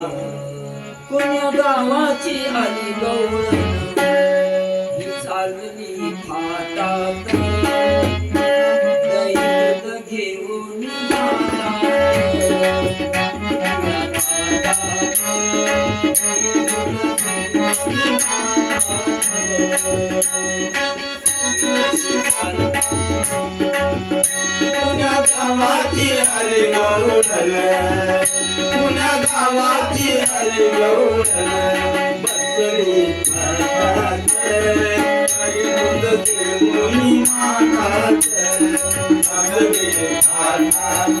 कोण्या गावाची आली गवळण चालली फाटात. दैवत घेऊन पुण्या गावाची हरी गौरल पुण्या गावाची हरी गौरल बसली घरात हरी दूध घेऊन माठात लागले घाटात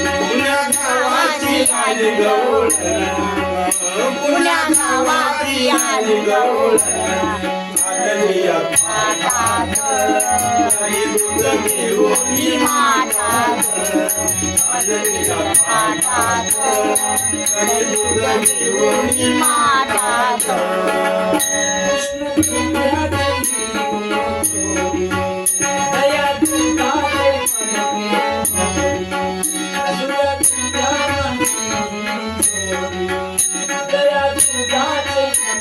पुण्या गावाची आली गौरल पुण्या गावाची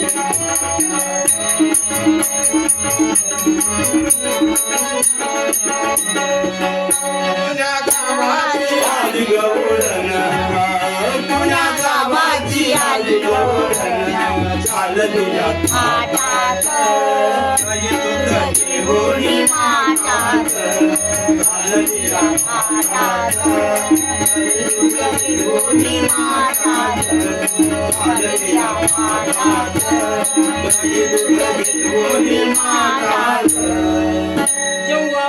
Yeah. गौरन चाललिया घाटात हरी दूध घेऊन माठात चाललिया घाटात हरी दूध घेऊन माठात चाललिया घाटात हरी दूध घेऊन जेव्हा जेव्हा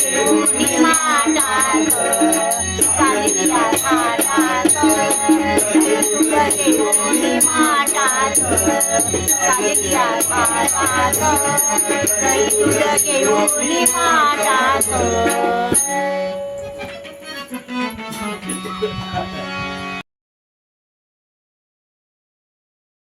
घेऊन एकाचं नाव कृष्ण तुझ्या भक्तीचा पाठवा एकाचं नाव तुझ्या भक्तीचा पुण्या गावाची आली गौरव पुण्या गावाची आली गौरव चालली घेऊन